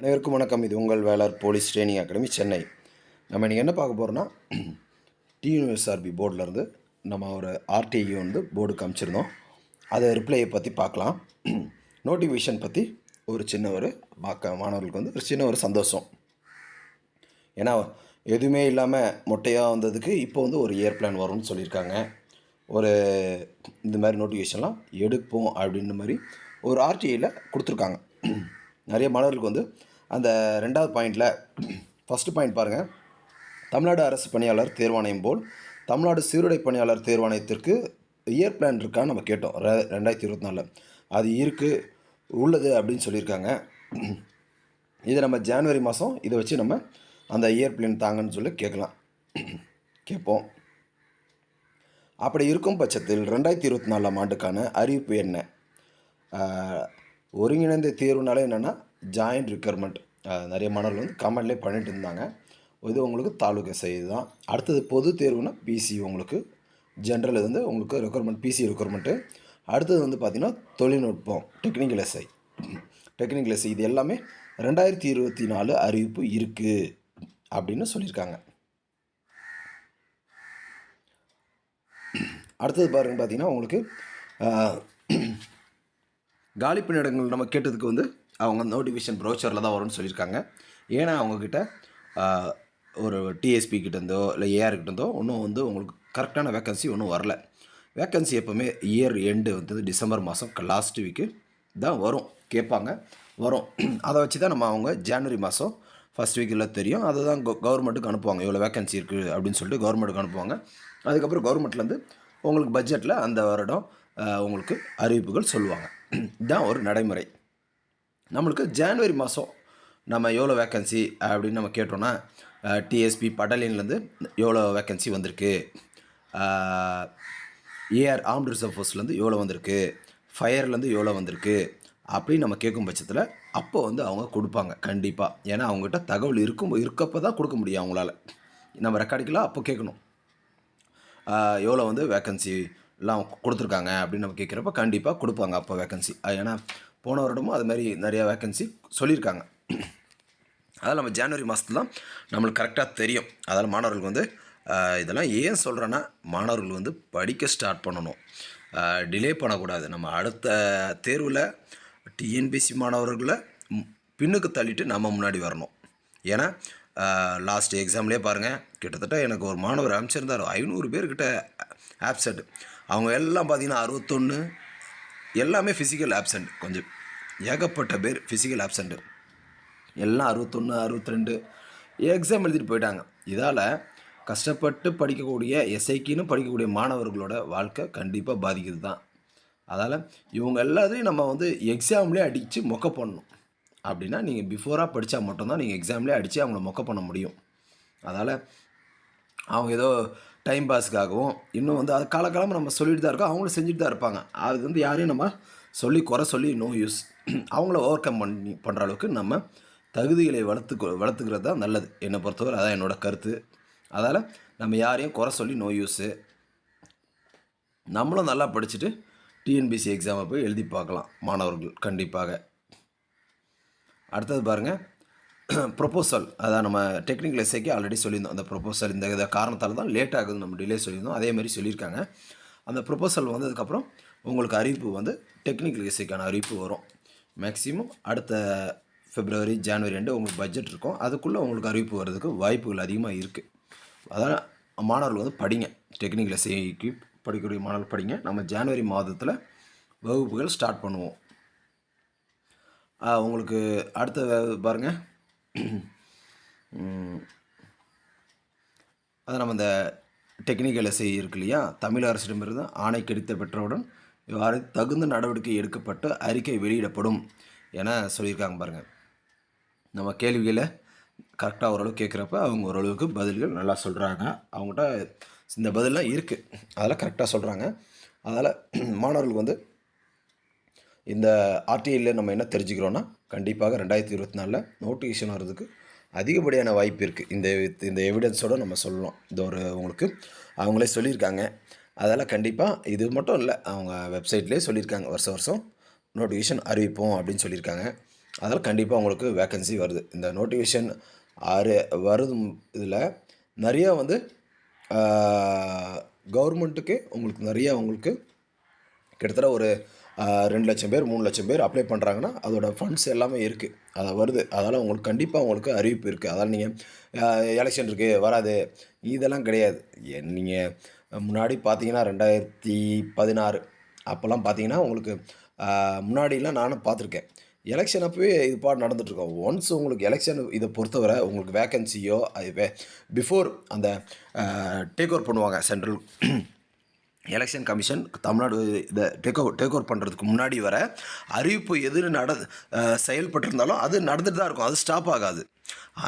அனைவருக்கும் வணக்கம். இது உங்கள் Velar police training academy Chennai. நம்ம இன்றைக்கி என்ன பார்க்க போகிறோன்னா டியூனிவர்ஸ்ஆர்பி போர்டிலேருந்து நம்ம ஒரு ஆர்டிஐ வந்து போர்டு காமிச்சிருந்தோம் அதை ரிப்ளையை பற்றி பார்க்கலாம். நோட்டிஃபிகேஷன் பற்றி ஒரு சின்ன ஒரு பார்க்க மாணவர்களுக்கு வந்து ஒரு சின்ன ஒரு சந்தோஷம். ஏன்னா எதுவுமே இல்லாமல் மொட்டையாக வந்ததுக்கு இப்போ வந்து ஒரு இயர் பிளான் வரும்னு சொல்லியிருக்காங்க. ஒரு இந்த மாதிரி நோட்டிஃபிகேஷன்லாம் எடுப்போம் அப்படின்ற மாதிரி ஒரு ஆர்டிஐயில் கொடுத்துருக்காங்க. நிறைய மாணவர்களுக்கு வந்து அந்த ரெண்டாவது பாயிண்டில் ஃபஸ்ட்டு பாயிண்ட் பாருங்கள் தமிழ்நாடு அரசு பணியாளர் தேர்வாணையம் போல் தமிழ்நாடு சீருடை பணியாளர் தேர்வாணையத்திற்கு இயர் பிளான் இருக்கான்னு நம்ம கேட்டோம். ரெ ரெண்டாயிரத்தி இருபத்தி நாலில். அது இருக்குது உள்ளது அப்படின்னு சொல்லியிருக்காங்க. இதை நம்ம ஜனவரி மாதம் இதை வச்சு நம்ம அந்த இயர் பிளான் தாங்கன்னு சொல்லி கேட்கலாம். கேட்போம். அப்படி இருக்கும் பட்சத்தில் ரெண்டாயிரத்தி இருபத்தி நாலாம் ஆண்டுக்கான அறிவிப்பு என்ன? ஒருங்கிணைந்த தேர்வுனாலே என்னென்னா ஜாயிண்ட் ரிக்யர்மெண்ட் நிறைய மாணவர்கள் வந்து கமெண்ட்லேயே பண்ணிட்டு இருந்தாங்க. இது உங்களுக்கு தாலுகா செய்து தான். அடுத்தது பொது தேர்வுனா பிசி உங்களுக்கு. ஜென்ரல் வந்து உங்களுக்கு ரெக்குவயர்மெண்ட் பிசி ரெக்குவயர்மெண்ட்டு அடுத்தது வந்து பார்த்திங்கன்னா தொழில்நுட்பம் டெக்னிக்கல் எஸ்ஐ டெக்னிக்கல் எஸ்ஐ இது எல்லாமே ரெண்டாயிரத்தி இருபத்தி நாலு அறிவிப்பு இருக்குது அப்படின்னு சொல்லியிருக்காங்க. அடுத்தது பாருங்க பார்த்தீங்கன்னா உங்களுக்கு காலி பணியிடங்கள் நம்ம கேட்டதுக்கு வந்து அவங்க நோட்டிஃபிகேஷன் ப்ரௌச்சரில் தான் வரும்னு சொல்லியிருக்காங்க. ஏன்னா அவங்கக்கிட்ட ஒரு டிஎஸ்பி கிட்டேருந்தோ இல்லை ஏஆர் கிட்டேருந்தோ ஒன்றும் வந்து உங்களுக்கு கரெக்டான வேக்கன்சி ஒன்றும் வரல. வேக்கன்சி எப்போவுமே இயர் எண்டு வந்து டிசம்பர் மாதம் லாஸ்ட் வீக்கு தான் வரும். கேட்பாங்க. வரும். அதை வச்சு தான் நம்ம அவங்க ஜனவரி மாதம் ஃபஸ்ட் வீக்கில் தெரியும். அதை தான் கவர்மெண்ட்டுக்கு அனுப்புவாங்க. இவ்வளோ வேக்கன்சி இருக்குது அப்படின்னு சொல்லிட்டு கவர்மெண்ட்டுக்கு அனுப்புவாங்க. அதுக்கப்புறம் கவர்மெண்ட்லேருந்து உங்களுக்கு பட்ஜெட்டில் அந்த வருடம் உங்களுக்கு அறிவிப்புகள் சொல்லுவாங்க. இதுதான் ஒரு நடைமுறை. நம்மளுக்கு ஜான்வரி மாதம் நம்ம எவ்வளோ வேக்கன்சி அப்படின்னு நம்ம கேட்டோன்னா டிஎஸ்பி பட்டாலியன்லேருந்து எவ்வளோ வேக்கன்சி வந்திருக்கு? ஏஆர் ஆர்ம்டு ரிசர்வ் ஃபோர்ஸ்லேருந்து எவ்வளோ வந்திருக்கு? ஃபயர்லேருந்து எவ்வளோ வந்திருக்கு? அப்படின்னு நம்ம கேட்கும் பட்சத்தில் அப்போ வந்து அவங்க கொடுப்பாங்க கண்டிப்பாக ஏன்னா அவங்ககிட்ட தகவல் இருக்கும் இருக்கப்போ தான் கொடுக்க முடியும் அவங்களால. நம்ம ரெக்கார்டுக்கெல்லாம் அப்போ கேட்கணும். எவ்வளோ வந்து வேக்கன்சி எல்லாம் கொடுத்துருக்காங்க அப்படின்னு நம்ம கேட்குறப்ப கண்டிப்பாக கொடுப்பாங்க அப்போ வேக்கன்சி ஏன்னா போன வருடமும் அது மாதிரி நிறையா வேக்கன்சி சொல்லியிருக்காங்க. அதெல்லாம் நம்ம ஜனவரி மாதத்துல தான் நம்மளுக்கு கரெக்டாக தெரியும். அதனால் மாணவர்கள் வந்து இதெல்லாம் ஏன் சொல்கிறேன்னா மாணவர்கள் வந்து படிக்க ஸ்டார்ட் பண்ணணும். டிலே பண்ணக்கூடாது. நம்ம அடுத்த தேர்வில் டிஎன்பிசி மாணவர்களை பின்னுக்கு தள்ளிட்டு நம்ம முன்னாடி வரணும். ஏன்னா லாஸ்ட் எக்ஸாம்லேயே பாருங்கள் கிட்டத்தட்ட எனக்கு ஒரு மாணவர் அமைச்சிருந்தார் ஐநூறு பேர்கிட்ட ஆப்செட் அவங்க எல்லாம் பார்த்திங்கன்னா அறுபத்தொன்று எல்லாமே ஃபிசிக்கல் ஆப்சண்ட் கொஞ்சம் ஏகப்பட்ட பேர் ஃபிசிக்கல் ஆப்சண்ட்டு எல்லாம் அறுபத்தொன்று அறுபத்ரெண்டு எக்ஸாம் எழுதிட்டு போயிட்டாங்க. இதால் கஷ்டப்பட்டு படிக்கக்கூடிய எஸ்ஐக்கின்னு படிக்கக்கூடிய மாணவர்களோட வாழ்க்கை கண்டிப்பாக பாதிக்குது தான் அதால் இவங்க எல்லாத்தையும் நம்ம வந்து எக்ஸாம்லேயே அடித்து மொக்க பண்ணணும். அப்படின்னா நீங்கள் பிஃபோராக படித்தா மட்டும்தான் நீங்கள் எக்ஸாம்லேயே அடித்து அவங்கள மொக்க பண்ண முடியும். அதால் அவங்க ஏதோ டைம் பாஸ்க்காகவும் இன்னும் வந்து அது காலகாலமாக நம்ம சொல்லிட்டு தான் இருக்கோம். அவங்களும் செஞ்சுட்டு தான் இருப்பாங்க. அது வந்து யாரையும் நம்ம சொல்லி குறை சொல்லி நோ யூஸ் அவங்கள ஓவர் கம் பண்ணி பண்ணுற அளவுக்கு நம்ம தகுதிகளை வளர்த்து வளர்த்துக்கிறது தான் நல்லது. என்னை பொறுத்தவரை அதான் என்னோடய கருத்து. அதால் நம்ம யாரையும் குறை சொல்லி நோ யூஸு நம்மளும் நல்லா படிச்சுட்டு டிஎன்பிசி எக்ஸாமை போய் எழுதி பார்க்கலாம் மாணவர்கள். கண்டிப்பாக. அடுத்தது பாருங்கள் ப்ரொப்போசல் அதான் நம்ம டெக்னிக்கல் எஸ்ஐக்கு ஆல்ரெடி சொல்லியிருந்தோம். அந்த ப்ரொப்போசல் இந்த இத காரணத்தால் தான் லேட் ஆகுது நம்ம டிலே சொல்லியிருந்தோம். அதே மாதிரி சொல்லியிருக்காங்க. அந்த ப்ரொப்போசல் வந்ததுக்கப்புறம் உங்களுக்கு அறிவிப்பு வந்து டெக்னிக்கல் எஸ்ஐக்கான அறிவிப்பு வரும். மேக்ஸிமம் அடுத்த ஃபிப்ரவரி ஜனவரி ரெண்டு உங்களுக்கு பட்ஜெட் இருக்கும். அதுக்குள்ளே உங்களுக்கு அறிவிப்பு வர்றதுக்கு வாய்ப்புகள் அதிகமாக இருக்குது அதான் மாணவர்கள் வந்து படிங்க. டெக்னிக்கல் எஸ்ஐக்கு படிக்கக்கூடிய மாணவர்கள் படிங்க. நம்ம ஜனவரி மாதத்தில் வகுப்புகள் ஸ்டார்ட் பண்ணுவோம். உங்களுக்கு அடுத்த பாருங்கள் அது நம்ம இந்த டெக்னிக்கல் எஸ்ஐ இருக்கு இல்லையா? தமிழ் அரசிடமிருந்து ஆணை கிடைத்த பெற்றவுடன் இவ்வாறு தகுந்த நடவடிக்கை எடுக்கப்பட்டு அறிக்கை வெளியிடப்படும் என சொல்லியிருக்காங்க பாருங்கள் நம்ம கேள்விகளை கரெக்டாக ஓரளவு கேட்குறப்ப அவங்க ஓரளவுக்கு பதில்கள் நல்லா சொல்கிறாங்க அவங்ககிட்ட இந்த பதிலெலாம் இருக்குது அதெல்லாம் கரெக்டாக சொல்கிறாங்க அதனால் மாணவர்களுக்கு வந்து இந்த ஆர்டிஐயில் நம்ம என்ன தெரிஞ்சுக்கிறோன்னா கண்டிப்பாக ரெண்டாயிரத்தி இருபத்தி நாலில் நோட்டிஃபிகேஷன் வர்றதுக்கு அதிகப்படியான வாய்ப்பு இருக்குது இந்த இந்த எவிடன்ஸோடு நம்ம சொல்லலாம் இந்த ஒரு உங்களுக்கு அவங்களே சொல்லியிருக்காங்க. அதெல்லாம் கண்டிப்பாக இது மட்டும் இல்லை அவங்க வெப்சைட்லேயே சொல்லியிருக்காங்க. வருஷம் வருஷம் நோட்டிஃபிகேஷன் அறிவிப்போம் அப்படின்னு சொல்லியிருக்காங்க. அதெல்லாம் கண்டிப்பாக உங்களுக்கு வேக்கன்சி வருது. இந்த நோட்டிஃபிகேஷன் ஆறு வருதும் இதில் நிறையா வந்து கவர்மெண்ட்டுக்கு உங்களுக்கு நிறையா உங்களுக்கு கிட்டத்தட்ட ஒரு ரெண்டு லட்சம் பேர் மூணு லட்சம் பேர் அப்ளை பண்ணுறாங்கன்னா அதோட ஃபண்ட்ஸ் எல்லாமே இருக்குது அதை வருது. அதனால் உங்களுக்கு கண்டிப்பாக உங்களுக்கு அறிவிப்பு இருக்குது அதனால் நீங்கள் எலெக்ஷன் இருக்குது வராது. இதெல்லாம் கிடையாது. நீங்கள் முன்னாடி பார்த்தீங்கன்னா ரெண்டாயிரத்தி பதினாறு. அப்போல்லாம் பார்த்தீங்கன்னா உங்களுக்கு முன்னாடிலாம் நானும் பார்த்துருக்கேன் எலெக்ஷன் அப்போவே இது பாட்டு நடந்துட்டுருக்கோம் ஒன்ஸ் உங்களுக்கு எலெக்ஷன் இதை பொறுத்தவரை உங்களுக்கு வேக்கன்சியோ அது பிஃபோர் அந்த டேக் ஓவர் பண்ணுவாங்க சென்ட்ரல் எலெக்ஷன் கமிஷன் தமிழ்நாடு இதை டேக் ஓவர் டேக் ஓவர் பண்ணுறதுக்கு முன்னாடி வர அறிவிப்பு எது நட செயல்பட்டிருந்தாலும் அது நடந்துட்டு தான் இருக்கும். அது ஸ்டாப் ஆகாது.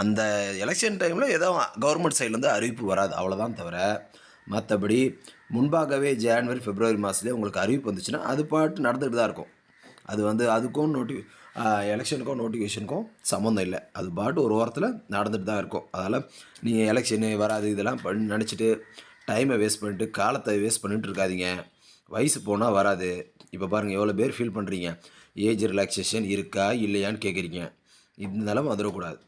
அந்த எலெக்ஷன் டைமில் ஏதோ கவர்மெண்ட் சைட்லேருந்து அறிவிப்பு வராது. அவ்வளோதான் தவிர மற்றபடி முன்பாகவே ஜனவரி பிப்ரவரி மாதத்துலேயே உங்களுக்கு அறிவிப்பு வந்துச்சுன்னா அது பாட்டு நடந்துகிட்டு தான் இருக்கும். அது வந்து அதுக்கும் நோட்டி எலெக்ஷனுக்கும் நோட்டிஃபிகேஷனுக்கும் சம்மந்தம் இல்லை. அது பாட்டு ஒரு வாரத்தில் நடந்துட்டு தான் இருக்கும். அதனால் நீங்கள் எலெக்ஷனு வராது இதெல்லாம் பண்ணி நினச்சிட்டு டைமை வேஸ்ட் பண்ணிட்டு காலத்தை வேஸ்ட் பண்ணிட்டு இருக்காதீங்க. வயசு போனால் வராது. இப்போ பாருங்கள் எவ்வளோ பேர் ஃபீல் பண்ணுறீங்க ஏஜ் ரிலாக்ஸேஷன் இருக்கா இல்லையான்னு கேட்குறீங்க இந்த நிலமை வந்துடக்கூடாது.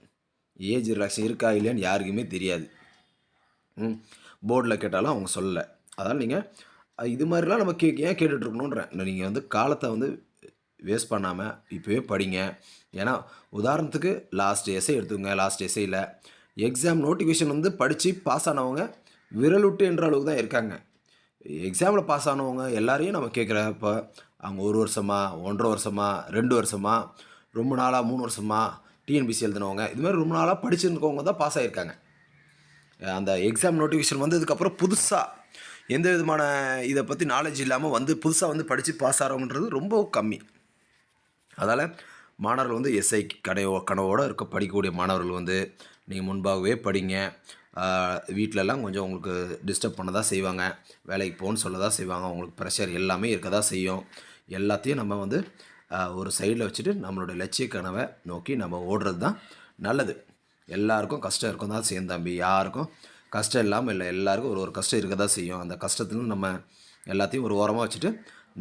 ஏஜ் ரிலாக்ஸேஷன் இருக்கா இல்லையான்னு யாருக்குமே தெரியாது. ம்? போர்டில் கேட்டாலும் அவங்க சொல்லலை. அதனால் நீங்கள் இது மாதிரிலாம் நம்ம கே ஏன் கேட்டுட்ருக்கணுன்றேன் நீங்கள் வந்து காலத்தை வந்து வேஸ்ட் பண்ணாமல் இப்போவே படிங்க. ஏன்னா உதாரணத்துக்கு லாஸ்ட் எஸ்ஐ எடுத்துக்கோங்க. லாஸ்ட் எஸ்ஐயில் எக்ஸாம் நோட்டிஃபிகேஷன் வந்து படித்து பாஸ் ஆனவங்க விரலுட்டு என்ற அளவுக்கு தான் இருக்காங்க. எக்ஸாமில் பாஸ் ஆனவங்க எல்லாரையும் நம்ம கேட்குறப்ப அவங்க ஒரு வருஷமா ஒன்றரை வருஷமா ரெண்டு வருஷமா ரொம்ப நாளாக மூணு வருஷமா டிஎன்பிசி எழுதினவங்க இது மாதிரி ரொம்ப நாளாக படிச்சிருக்கவங்க தான் பாஸ் ஆகியிருக்காங்க அந்த எக்ஸாம் நோட்டிஃபிகேஷன் வந்ததுக்கப்புறம் புதுசாக எந்த விதமான இதை பற்றி நாலேஜ் இல்லாமல் வந்து புதுசாக வந்து படித்து பாஸ் ஆகிறவங்கன்றது ரொம்ப கம்மி. அதால் மாணவர்கள் வந்து எஸ்ஐ கடையோ கனவோடு இருக்க படிக்கக்கூடிய மாணவர்கள் வந்து நீங்கள் முன்பாகவே படிங்க. வீட்டிலலாம் கொஞ்சம் உங்களுக்கு டிஸ்டர்ப் பண்ண தான் செய்வாங்க. வேலைக்கு போகணுன்னு சொல்ல தான் செய்வாங்க. உங்களுக்கு ப்ரெஷர் எல்லாமே இருக்க தான் செய்யும். எல்லாத்தையும் நம்ம வந்து ஒரு சைடில் வச்சுட்டு நம்மளோட லட்சிய கனவை நோக்கி நம்ம ஓடுறது தான் நல்லது. எல்லாருக்கும் கஷ்டம் இருக்கும் தான் செய்யும் தம்பி. யாருக்கும் கஷ்டம் இல்லாமல் இல்லை. எல்லாருக்கும் ஒரு ஒரு கஷ்டம் இருக்க தான் செய்யும். அந்த கஷ்டத்திலும் நம்ம எல்லாத்தையும் ஒரு ஓரமாக வச்சுட்டு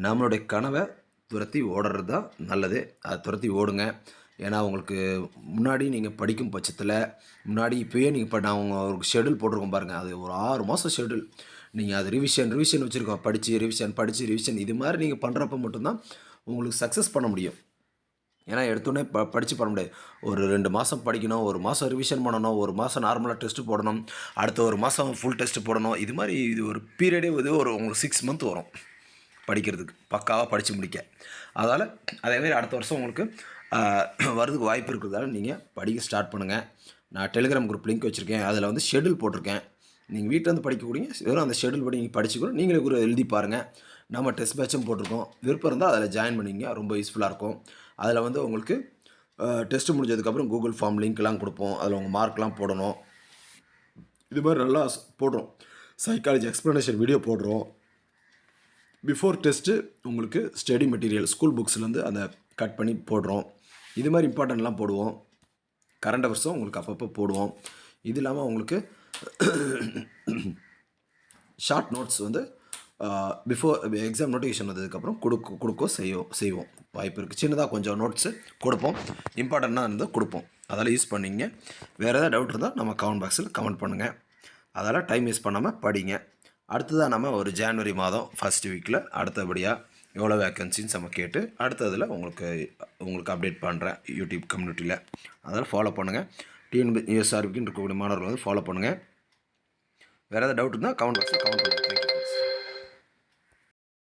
நம்மளுடைய கனவை துரத்தி ஓடுறது தான் நல்லது. அதை துரத்தி ஓடுங்க. ஏன்னா உங்களுக்கு முன்னாடி நீங்கள் படிக்கும் பட்சத்தில் முன்னாடி இப்போயே நீங்கள் இப்போ நான் உங்கள் ஒரு ஷெடியூல் போட்டிருக்கோம் பாருங்கள் அது ஒரு ஆறு மாதம் ஷெடியூல் நீங்கள் அது ரிவிஷன் ரிவிஷன் வச்சுருக்கோம். படித்து ரிவிஷன் படித்து ரிவிஷன் இது மாதிரி நீங்கள் பண்ணுறப்ப மட்டும்தான் உங்களுக்கு சக்ஸஸ் பண்ண முடியும். ஏன்னா எடுத்தோடனே ப படித்து பண்ண முடியாது. ஒரு ரெண்டு மாதம் படிக்கணும் ஒரு மாதம் ரிவிஷன் பண்ணணும் ஒரு மாதம் நார்மலாக டெஸ்ட்டு போடணும் அடுத்த ஒரு மாதம் ஃபுல் டெஸ்ட்டு போடணும். இது மாதிரி இது ஒரு பீரியடே இது ஒரு உங்களுக்கு சிக்ஸ் மந்த் வரும். படிக்கிறதுக்கு. பக்காவாக படித்து முடிக்க. அதால் அதேமாதிரி அடுத்த வருஷம் உங்களுக்கு வரதுக்கு வாய்ப்பு இருக்கிறதால நீங்கள் படிக்க ஸ்டார்ட் பண்ணுங்கள் நான் டெலிகிராம் குரூப் லிங்க் வச்சுருக்கேன். அதில் வந்து ஷெடியூல் போட்டிருக்கேன். நீங்கள் வீட்டில் வந்து படிக்கக்கூடிய வெறும் அந்த ஷெடியூல் படி நீங்கள் படிச்சு கூட நீங்களே கூட எழுதி பாருங்கள் நம்ம டெஸ்ட் பேட்சும் போட்டிருக்கோம். விருப்பம் இருந்தால் அதில் ஜாயின் பண்ணிங்க ரொம்ப யூஸ்ஃபுல்லாக இருக்கும். அதில் வந்து உங்களுக்கு டெஸ்ட்டு முடிஞ்சதுக்கப்புறம் கூகுள் ஃபார்ம் லிங்க்லாம் கொடுப்போம். அதில் உங்கள் மார்க்லாம் போடணும். இது மாதிரி நல்லா போடுறோம். சைக்காலஜி எக்ஸ்ப்ளனேஷன் வீடியோ போடுறோம். பிஃபோர் டெஸ்ட்டு உங்களுக்கு ஸ்டடி மெட்டீரியல் ஸ்கூல் புக்ஸ்லேருந்து அந்த கட் பண்ணி போடுறோம். இது மாதிரி இம்பார்ட்டன்ட்லாம் போடுவோம். கரண்ட் அவர்ஸும் உங்களுக்கு அப்பப்போ போடுவோம். இது இல்லாமல் உங்களுக்கு ஷார்ட் நோட்ஸ் வந்து பிஃபோர் எக்ஸாம் நோட்டிஃபிகேஷன் வந்ததுக்கப்புறம் கொடுக்க கொடுக்க செய்வோம் செய்வோம். வாய்ப்பு இருக்குது சின்னதாக கொஞ்சம் நோட்ஸு கொடுப்போம். இம்பார்ட்டண்ட்டாக இருந்தால் கொடுப்போம். அதெல்லாம் யூஸ் பண்ணிங்க. வேறு ஏதாவது டவுட் இருந்தால் நம்ம கமெண்ட் பாக்ஸில் கமெண்ட் பண்ணுங்கள் அதெல்லாம் டைம் வேஸ்ட் பண்ணாமல் படிங்க. அடுத்ததாக நம்ம ஒரு ஜான்வரி மாதம் ஃபஸ்ட் வீக்கில் அடுத்தபடியாக எவ்வளோ வேக்கன்சின்னு நம்ம கேட்டு அடுத்ததில் உங்களுக்கு உங்களுக்கு அப்டேட் பண்ணுறேன் யூடியூப் கம்யூனிட்டியில் அதெல்லாம் ஃபாலோ பண்ணுங்கள் டிஎன்பி யூஎஸ்ஆர்பிக்குன்னு இருக்கக்கூடிய மாணவர்கள் வந்து ஃபாலோ பண்ணுங்கள் வேறு ஏதாவது டவுட் இருந்தால் கமெண்ட் பாக்ஸில் கமெண்ட் பண்ணுங்கள் தேங்க்யூ